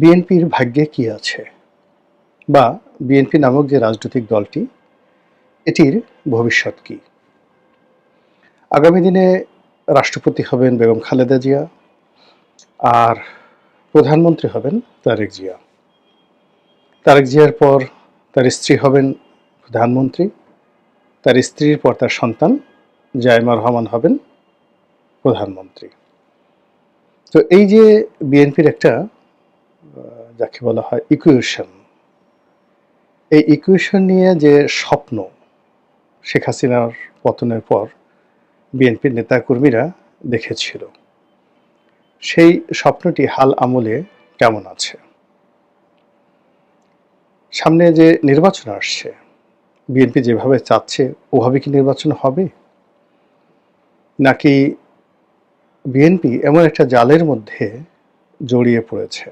বিএনপির ভাগ্যে কি আছে? বা বিএনপি নামক যে রাজনৈতিক দলটি, এটির ভবিষ্যৎ কি? আগামী দিনে রাষ্ট্রপতি হবেন বেগম খালেদা জিয়া, আর প্রধানমন্ত্রী হবেন তারেক জিয়া। তারেক জিয়ার পর তার স্ত্রী হবেন প্রধানমন্ত্রী। তার স্ত্রীর পর তার সন্তান জায়মা রহমান হবেন প্রধানমন্ত্রী। তো এই যে বিএনপির একটা যাকে বলা হয় ইকুয়েশন এই ইকুয়েশন নিয়ে যে স্বপ্ন, শেখ হাসিনার পতনের পর বিএনপির নেতাকর্মীরা দেখেছিল, সেই স্বপ্নটি হাল আমলে কেমন আছে? সামনে যে নির্বাচন আসছে, বিএনপি যেভাবে চাচ্ছে, ওভাবে কি নির্বাচন হবে? নাকি বিএনপি এমন একটা জালের মধ্যে জড়িয়ে পড়েছে?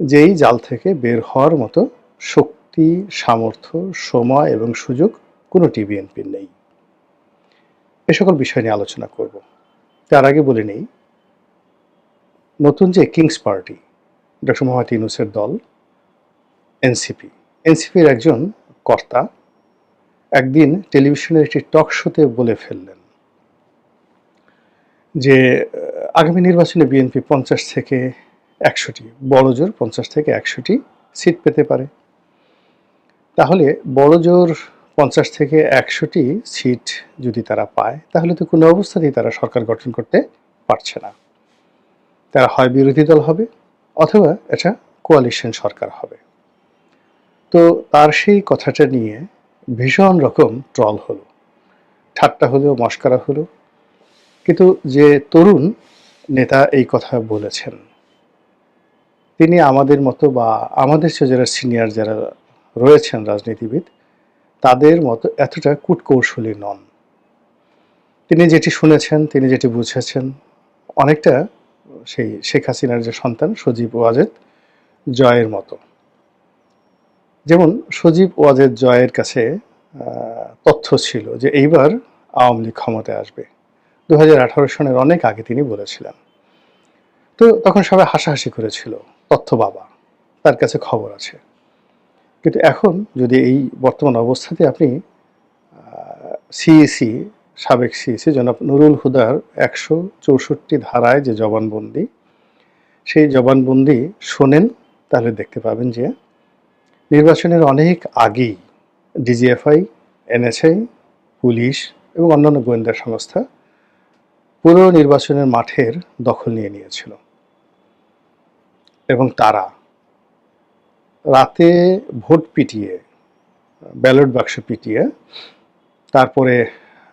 যেই জাল থেকে বের হওয়ার মতো শক্তি, সামর্থ্য, সময় এবং সুযোগ কোনোটি বিএনপির নেই। এ সকল বিষয় নিয়ে আলোচনা করব। তার আগে বলে নেই, নতুন যে কিংস পার্টি ডক্টর মোহাম্মদ ইউনুসের দল এনসিপি এনসিপির একজন কর্তা একদিন টেলিভিশনের একটি টক শোতে বলে ফেললেন যে, আগামী নির্বাচনে বিএনপি পঞ্চাশ থেকে একশোটি বড় জোর পঞ্চাশ থেকে একশোটি সিট পেতে পারে। তাহলে বড় জোর পঞ্চাশ থেকে একশোটি সিট যদি তারা পায়, তাহলে তো কোনো অবস্থাতেই তারা সরকার গঠন করতে পারছে না। তারা হয় বিরোধী দল হবে অথবা এটা কোয়ালিশন সরকার হবে। তো তার সেই কথাটা নিয়ে ভীষণ রকম ট্রল হলো। ঠাট্টা হলো, মস্করা হলো। কিন্তু যে তরুণ নেতা এই কথা বলেছেন তিনি আমাদের মতো বা আমাদের চেয়ে যারা সিনিয়র যারা রয়েছেন রাজনীতিবিদ, তাদের মতো এতটা কূটকৌশলী নন। তিনি যেটি শুনেছেন, তিনি যেটি বুঝেছেন, অনেকটা সেই শেখ হাসিনার যে সন্তান সজীব ওয়াজেদ জয়ের মতো। যেমন সজীব ওয়াজেদ জয়ের কাছে তথ্য ছিল যে এইবার আওয়ামী লীগ ক্ষমতায় আসবে। দু সনের অনেক আগে তিনি বলেছিলেন। তো তখন সবাই হাসাহাসি করেছিল। তথ্য বাবা, তার কাছে খবর আছে। কিন্তু এখন যদি এই বর্তমান অবস্থাতে আপনি সিএসি সাবেক সিএসি জনাব নুরুল হুদার একশো চৌষট্টি ধারায় যে জবানবন্দি, সেই জবানবন্দি শোনেন, তাহলে দেখতে পাবেন যে নির্বাচনের অনেক আগেই ডিজিএফআই এনএসআই পুলিশ এবং অন্যান্য গোয়েন্দা সংস্থা পুরো নির্বাচনের মাঠের দখল নিয়ে নিয়েছিল। এবং তারা রাতে ভোট পিটিয়ে, ব্যালট বাক্স পিটিয়ে, তারপরে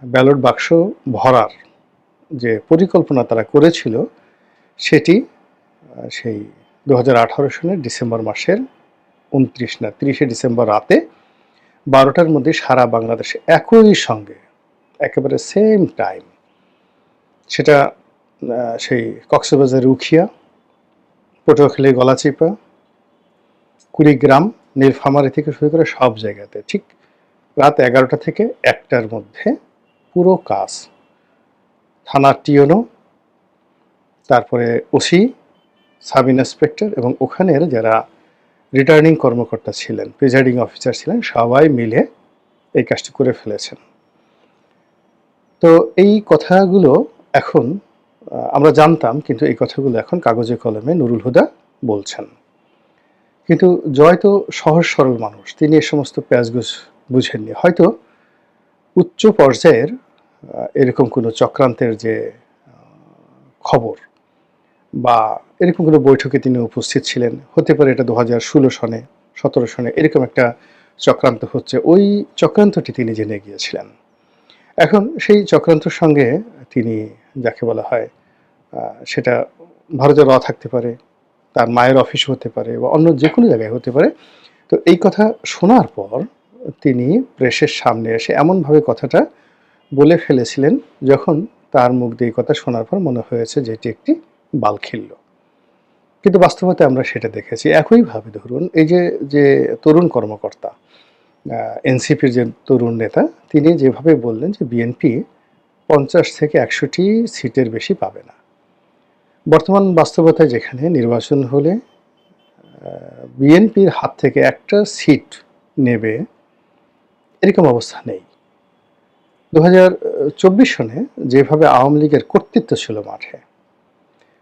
ব্যালট বাক্স ভরার যে পরিকল্পনা তারা করেছিল, সেটি সেই দু সনের ডিসেম্বর মাসের উনত্রিশ না, তিরিশে ডিসেম্বর রাতে বারোটার মধ্যে সারা বাংলাদেশে একই সঙ্গে, একেবারে সেম টাইম সেটা সেই কক্সবাজার উখিয়া পটুয়াখালী গলাচিপা, কুড়িগ্রাম, নীলফামারী থেকে শুরু করে সব জায়গাতে, ঠিক রাত এগারোটা থেকে একটার মধ্যে পুরো কাজ। থানার টিওনো, তারপরে ওসি, সাব ইন্সপেক্টর এবং ওখানের যারা রিটার্নিং কর্মকর্তা ছিলেন, প্রিজাইডিং অফিসার ছিলেন, সবাই মিলে এই কাজটি করে ফেলেছেন। তো এই কথাগুলো এখন আমরা জানতাম কিন্তু এই কথাগুলো এখন কাগজে কলমে নুরুল হুদা বলছেন। কিন্তু জয় তো সহজ সরল মানুষ, তিনি এ সমস্ত প্যাচগুজ বুঝেননি। হয়তো উচ্চ পর্যায়ের এরকম কোনো চক্রান্তের যে খবর বা এরকম কোনো বৈঠকে তিনি উপস্থিত ছিলেন, হতে পারে এটা দু হাজার ষোলো সনে, সতেরো সনে, এরকম একটা চক্রান্ত হচ্ছে, ওই চক্রান্তটি তিনি জেনে গিয়েছিলেন। এখন সেই চক্রান্তর সঙ্গে তিনি, যাকে বলা হয় সেটা ভারতের র থাকতে পারে, তার মায়ের অফিস হতে পারে বা অন্য যে কোনো জায়গায় হতে পারে। তো এই কথা শোনার পর তিনি প্রেসের সামনে এসে এমনভাবে কথাটা বলে ফেলেছিলেন যখন তার মুখ দিয়ে কথা শোনার পর মনে হয়েছে যে এটি একটি বাল খিল্ল কিন্তু বাস্তবতা আমরা সেটা দেখেছি। একইভাবে ধরুন, এই যে যে তরুণ কর্মকর্তা এনসিপির যে তরুণ নেতা, তিনি যেভাবে বললেন যে বিএনপি পঞ্চাশ থেকে একশোটি সিটের বেশি পাবে না। বর্তমান বাস্তবতায় যেখানে নির্বাচন হলে বিএনপির হাত থেকে একটা সিট নেবে, এরকম অবস্থা নেই। দু হাজার চব্বিশ সনে যেভাবে আওয়ামী লীগের কর্তৃত্ব ছিল মাঠে,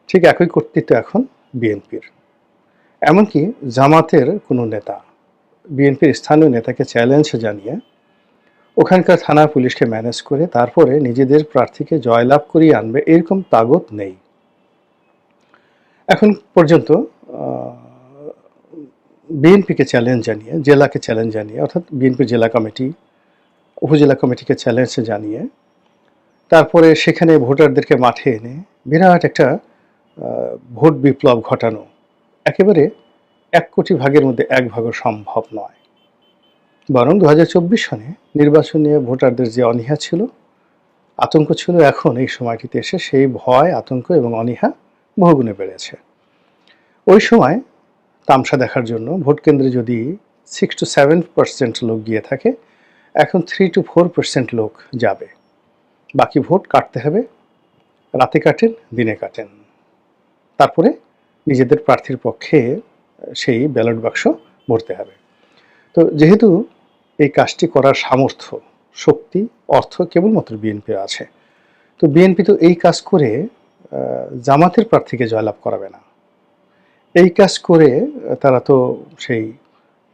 ঠিক একই কর্তৃত্ব এখন বিএনপির। এমনকি জামাতের কোনো নেতা, বিএনপির স্থানীয় নেতাকে চ্যালেঞ্জ জানিয়ে ওখানকার থানা পুলিশকে ম্যানেজ করে তারপরে নিজেদের প্রার্থীকে জয়লাভ করিয়ে আনবে, এরকম তাগত নেই। এখন পর্যন্ত বিএনপিকে চ্যালেঞ্জ জানিয়ে, জেলাকে চ্যালেঞ্জ জানিয়ে, অর্থাৎ বিএনপি জেলা কমিটি, উপজেলা কমিটিকে চ্যালেঞ্জ জানিয়ে, তারপরে সেখানে ভোটারদেরকে মাঠে এনে বিরাট একটা ভোট বিপ্লব ঘটানো, একেবারে এক কোটি ভাগের মধ্যে এক ভাগও সম্ভব নয়। বরং দু সনে নির্বাচন নিয়ে ভোটারদের যে অনীহা ছিল, আতঙ্ক ছিল, এখন এই সময়টিতে এসে সেই ভয়, আতঙ্ক এবং অনীহা বহুগুণে বেড়েছে। ওই সময় তামসা দেখার জন্য ভোট কেন্দ্রে যদি সিক্স টু সেভেন পার্সেন্ট লোক গিয়ে থাকে, এখন থ্রি টু ফোর পার্সেন্ট লোক যাবে। বাকি ভোট কাটতে হবে, রাতে কাটেন, দিনে কাটেন। তারপরে নিজেদের প্রার্থীর পক্ষে সেই ব্যালট বাক্স ভরতে হবে। তো যেহেতু এই কাজটি করার সামর্থ্য, শক্তি, অর্থ কেবলমাত্র বিএনপির আছে, তো বিএনপি তো এই কাজ করে জামাতের প্রার্থীকে জয়লাভ করাবে না। এই কাজ করে তারা তো সেই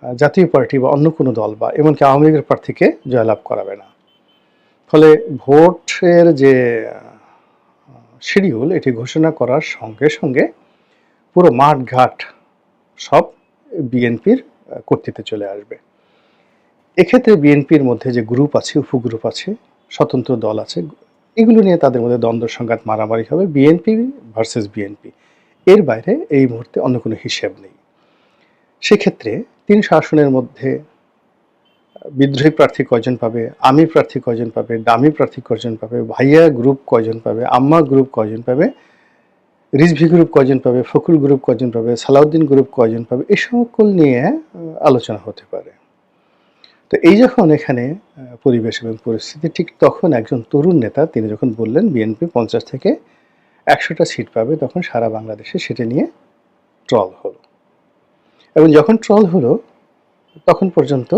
জাতীয় পার্টি বা অন্য কোনো দল বা এমনকি আওয়ামী লীগের প্রার্থীকে জয়লাভ করাবে না। ফলে ভোটের যে শিডিউল এটি ঘোষণা করার সঙ্গে সঙ্গে পুরো মাঠ ঘাট সব বিএনপির কর্তৃত্বে চলে আসবে। এক্ষেত্রে বিএনপির মধ্যে যে গ্রুপ আছে উপগ্রুপ আছে, স্বতন্ত্র দল আছে এগুলো নিয়ে তাদের মধ্যে দ্বন্দ্ব, সংঘাত, মারামারি হবে, বিএনপি ভার্সেস বিএনপি। এর বাইরে এই মুহূর্তে অন্য কোনো হিসেব নেই। সেক্ষেত্রে তিন শাসনের মধ্যে বিদ্রোহী প্রার্থী কয়জন পাবে, আমি প্রার্থী কয়জন পাবে, দামি প্রার্থী কয়জন পাবে, ভাইয়া গ্রুপ কয়জন পাবে, আম্মা গ্রুপ কয়জন পাবে, রিজভি গ্রুপ কয়জন পাবে ফকুল গ্রুপ কয়জন পাবে, সালাউদ্দিন গ্রুপ কয়জন পাবে এই সকল নিয়ে আলোচনা হতে পারে। তো এই যখন এখানে পরিবেশ এবং পরিস্থিতি, ঠিক তখন একজন তরুণ নেতা, তিনি যখন বললেন বিএনপি পঞ্চাশ থেকে একশোটা সিট পাবে, তখন সারা বাংলাদেশে সেটা নিয়ে ট্রল হলো। এবং যখন ট্রল হলো, তখন পর্যন্ত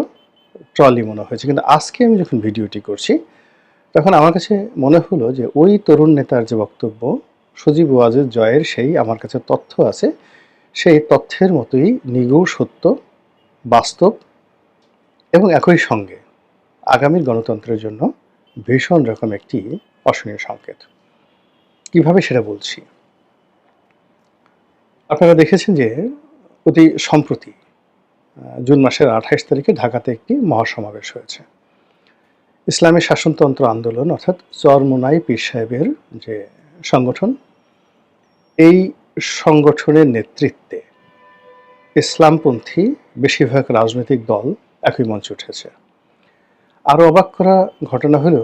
ট্রলই মনে হয়েছে। কিন্তু আজকে আমি যখন ভিডিওটি করছি, তখন আমার কাছে মনে হলো যে ওই তরুণ নেতার যে বক্তব্য, সজীব ওয়াজের জয়ের সেই আমার কাছে তথ্য আছে, সেই তথ্যের মতোই নিগূঢ় সত্য, বাস্তব এবং একই সঙ্গে আগামীর গণতন্ত্রের জন্য ভীষণ রকম একটি অশনীয় সংকেত। কীভাবে সেটা বলছি? আপনারা দেখেছেন যে অতি সম্প্রতি জুন মাসের আঠাইশ তারিখে ঢাকাতে একটি মহাসমাবেশ হয়েছে। ইসলামী শাসনতন্ত্র আন্দোলন অর্থাৎ চরমোনাই পীর সাহেবের যে সংগঠন, এই সংগঠনের নেতৃত্বে ইসলামপন্থী বেশিরভাগ রাজনৈতিক দল একই মঞ্চে উঠেছে। আরও অবাক করা ঘটনা হলো,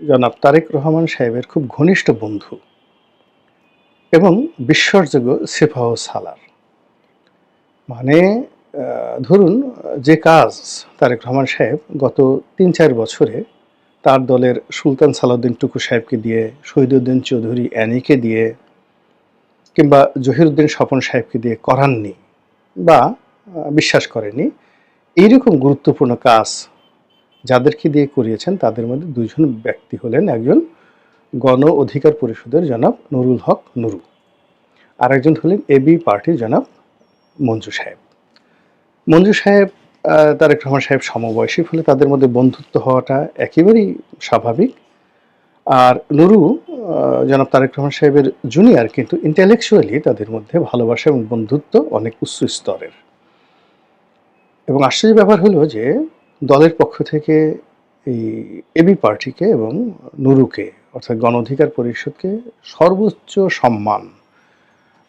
জনাব তারেক রহমান সাহেবের খুব ঘনিষ্ঠ বন্ধু এবং বিশ্বাসযোগ্য সেফাহ সালার। মানে ধরুন, যে কাজ তারেক রহমান সাহেব গত তিন চার বছরে তার দলের সুলতান সালাউদ্দিন টুকু সাহেবকে দিয়ে, শহীদুদ্দিন চৌধুরী অ্যানিকে দিয়ে, কিংবা জহিরুদ্দিন স্বপন সাহেবকে দিয়ে করাননি বা বিশ্বাস করেনি এইরকম গুরুত্বপূর্ণ কাজ যাদেরকে দিয়ে করিয়েছেন, তাদের মধ্যে দুজন ব্যক্তি হলেন একজন গণ অধিকার পরিষদের জনাব নুরুল হক নুরু আর একজন হলেন এবি পার্টির জনাব মঞ্জু সাহেব। মঞ্জু সাহেব তারেক রহমান সাহেব সমবয়সী, ফলে তাদের মধ্যে বন্ধুত্ব হওয়াটা একেবারেই স্বাভাবিক। আর নুরু জনাব তারেক রহমান সাহেবের জুনিয়র কিন্তু ইন্টেলেকচুয়ালি তাদের মধ্যে ভালোবাসা এবং বন্ধুত্ব অনেক উচ্চ স্তরের। এবং আশ্চর্য ব্যাপার হলো যে দলের পক্ষ থেকে এই এবি পার্টিকে এবং নুরুকে, অর্থাৎ গণ অধিকার পরিষদকে সর্বোচ্চ সম্মান,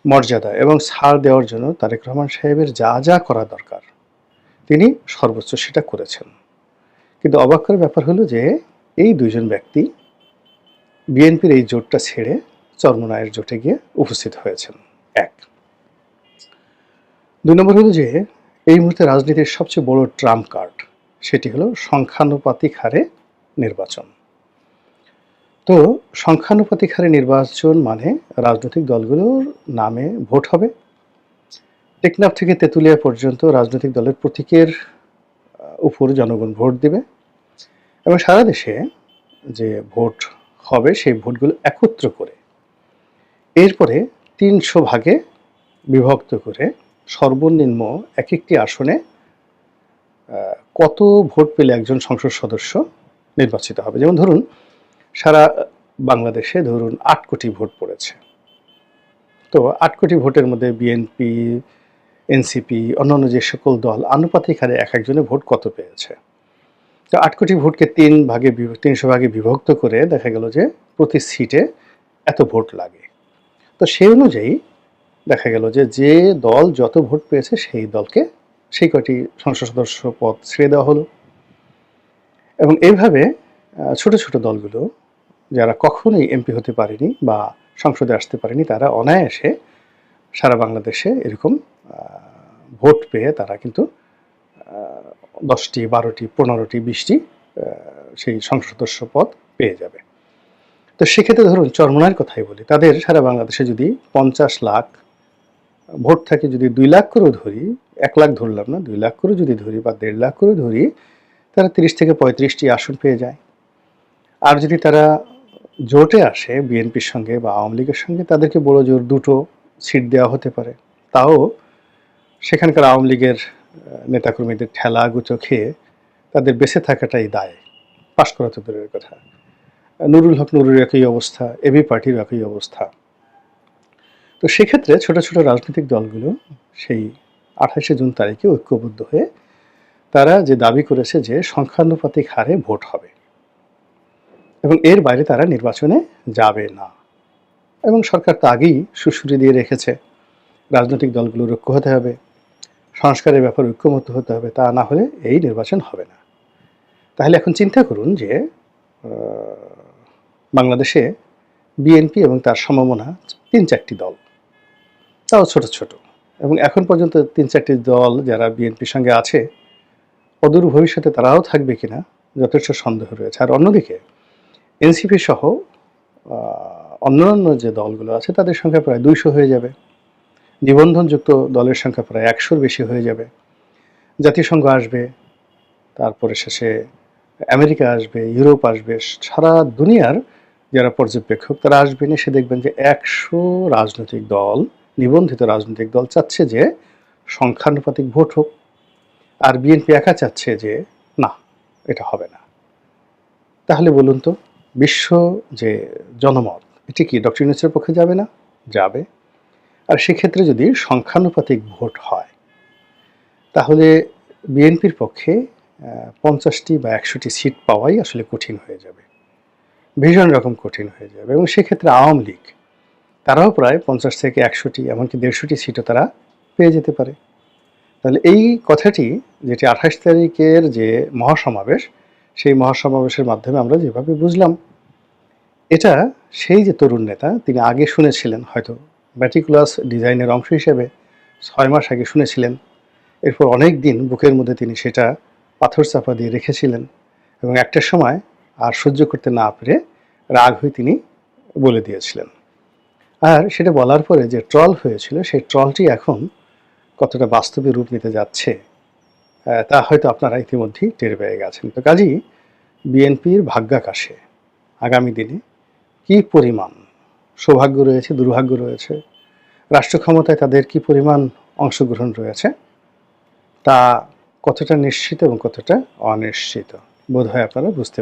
মর্যাদা এবং ছাড় দেওয়ার জন্য তারেক রহমান সাহেবের যা যা করা দরকার, তিনি সর্বোচ্চ সেটা করেছেন। কিন্তু অবাক করার ব্যাপার হলো যে এই দুইজন ব্যক্তি বিএনপির এই জোটটা ছেড়ে চর্মনায়ের জোটে গিয়ে উপস্থিত হয়েছেন। এক। দুই নম্বর হলো যে এই মুহূর্তে রাজনীতির সবচেয়ে বড় ট্রাম্প কার্ড, সেটি হলো সংখ্যানুপাতিক হারে নির্বাচন। তো সংখ্যানুপাতিক হারে নির্বাচন মানে রাজনৈতিক দলগুলোর নামে ভোট হবে। টেকনাফ থেকে তেঁতুলিয়া পর্যন্ত রাজনৈতিক দলের প্রতীকের উপর জনগণ ভোট দেবে। এবং সারা দেশে যে ভোট হবে, সেই ভোটগুলো একত্র করে, এরপরে তিনশো ভাগে বিভক্ত করে সর্বনিম্ন এক একটি আসনে কত ভোট পেলে একজন সংসদ সদস্য নির্বাচিত হবে? যেমন ধরুন, সারা বাংলাদেশে ধরুন আট কোটি ভোট পড়েছে। তো আট কোটি ভোটের মধ্যে বিএনপি, এনসিপি, অন্যান্য যে সকল দল আনুপাতিক হারে এক একজনে ভোট কত পেয়েছে? তো আট কোটি ভোটকে তিন ভাগে তিনশো ভাগে বিভক্ত করে দেখা গেল যে প্রতি সিটে এত ভোট লাগে। তো সেই অনুযায়ী দেখা গেল যে যে দল যত ভোট পেয়েছে সেই দলকে সেই কটি সংসদ সদস্য পদ ছেড়ে দেওয়া হলো। এবং এইভাবে ছোট ছোট দলগুলো যারা কখনোই এমপি হতে পারেনি বা সংসদে আসতে পারেনি, তারা অনায়াসে সারা বাংলাদেশে এরকম ভোট পেয়ে তারা কিন্তু দশটি, বারোটি, পনেরোটি, বিশটি সেই সংসদ সদস্য পদ পেয়ে যাবে। তো সেক্ষেত্রে ধরুন চরমনার কথাই বলি, তাদের সারা বাংলাদেশে যদি পঞ্চাশ লাখ ভোট থাকে যদি দুই লাখ করেও ধরি, এক লাখ ধরলাম না, দুই লাখ করে যদি ধরি বা দেড় লাখ করে ধরি, তারা তিরিশ থেকে পঁয়ত্রিশটি আসন পেয়ে যায়। আর যদি তারা জোটে আসে, বিএনপির সঙ্গে বা আওয়ামী লীগের সঙ্গে, তাদেরকে বড় জোর দুটো সিট দেওয়া হতে পারে। তাও সেখানকার আওয়ামী লীগের নেতাকর্মীদের ঠেলা গুচো খেয়ে তাদের বেঁচে থাকাটাই দায়। পাশ করা তো দূরের কথা। নুরুল হক নুরুর একই অবস্থা, এবি পার্টির একই অবস্থা। তো সেক্ষেত্রে ছোট ছোট রাজনৈতিক দলগুলো সেই আঠাশে জুন তারিখে ঐক্যবদ্ধ হয়ে তারা যে দাবি করেছে যে সংখ্যানুপাতিক হারে ভোট হবে। এবং এর বাইরে তারা নির্বাচনে যাবে না। এবং সরকার তো আগেই সুশুরি দিয়ে রেখেছে, রাজনৈতিক দলগুলো ঐক্য হতে হবে, সংস্কারের ব্যাপারে ঐক্যমত হতে হবে, তা না হলে এই নির্বাচন হবে না। তাহলে এখন চিন্তা করুন যে বাংলাদেশে বিএনপি এবং তার সম্ভাবনা তিন চারটি দল তাও ছোট ছোট। এবং এখন পর্যন্ত তিন চারটি দল যারা বিএনপির সঙ্গে আছে, অদূর ভবিষ্যতে তারাও থাকবে কিনা যথেষ্ট সন্দেহ রয়েছে। আর অন্যদিকে, এনসিপি সহ অন্যান্য যে দলগুলো আছে, তাদের সংখ্যা প্রায় দুইশো হয়ে যাবে। নিবন্ধনযুক্ত দলের সংখ্যা প্রায় একশোর বেশি হয়ে যাবে। জাতিসংঘ আসবে, তারপরে শেষে আমেরিকা আসবে, ইউরোপ আসবে, সারা দুনিয়ার যারা পর্যবেক্ষক তারা আসবেন এসে দেখবেন যে একশো রাজনৈতিক দল নিবন্ধিত রাজনৈতিক দল চাচ্ছে যে সংখ্যানুপাতিক ভোট হোক, আর বিএনপি একা চাচ্ছে যে না, এটা হবে না। তাহলে বলুন তো, বিশ্ব যে জনমত, এটি কি ডক্টর ইউনুসের পক্ষে যাবে না? যাবে। আর সেক্ষেত্রে যদি সংখ্যানুপাতিক ভোট হয়, তাহলে বিএনপির পক্ষে পঞ্চাশটি বা একশোটি সিট পাওয়াই আসলে কঠিন হয়ে যাবে, ভীষণ রকম কঠিন হয়ে যাবে। এবং সেক্ষেত্রে আওয়ামী লীগ তারাও প্রায় পঞ্চাশ থেকে একশোটি, এমনকি দেড়শোটি সিটও তারা পেয়ে যেতে পারে। তাহলে এই কথাটি যেটি আঠাশ তারিখের যে মহাসমাবেশ, সেই মহাসমাবেশের মাধ্যমে আমরা যেভাবে বুঝলাম, এটা সেই যে তরুণ নেতা, তিনি আগে শুনেছিলেন হয়তো ম্যাটিকুলাস ডিজাইনের অংশ হিসেবে ছয় মাস আগে শুনেছিলেন। এরপর অনেক দিন বুকের মধ্যে তিনি সেটা পাথর চাপা দিয়ে রেখেছিলেন এবং একটা সময় আর সহ্য করতে না পেরে রাগ হয়ে তিনি বলে দিয়েছিলেন। আর সেটা বলার পরে যে ট্রল হয়েছিল, সেই ট্রলটি এখন কতটা বাস্তবে রূপ নিতে যাচ্ছে তা হয়তো আপনারা ইতিমধ্যেই টের পেয়ে গেছেন। তো কাজী, বিএনপির ভাগ্যাকাশে আগামী দিনে কি পরিমাণ সৌভাগ্য রয়েছে, দুর্ভাগ্য রয়েছে, রাষ্ট্র ক্ষমতায় তাদের কি পরিমাণ অংশগ্রহণ রয়েছে, তা কতটা নিশ্চিত এবং কতটা অনিশ্চিত বোধ হয় আপনারা বুঝতে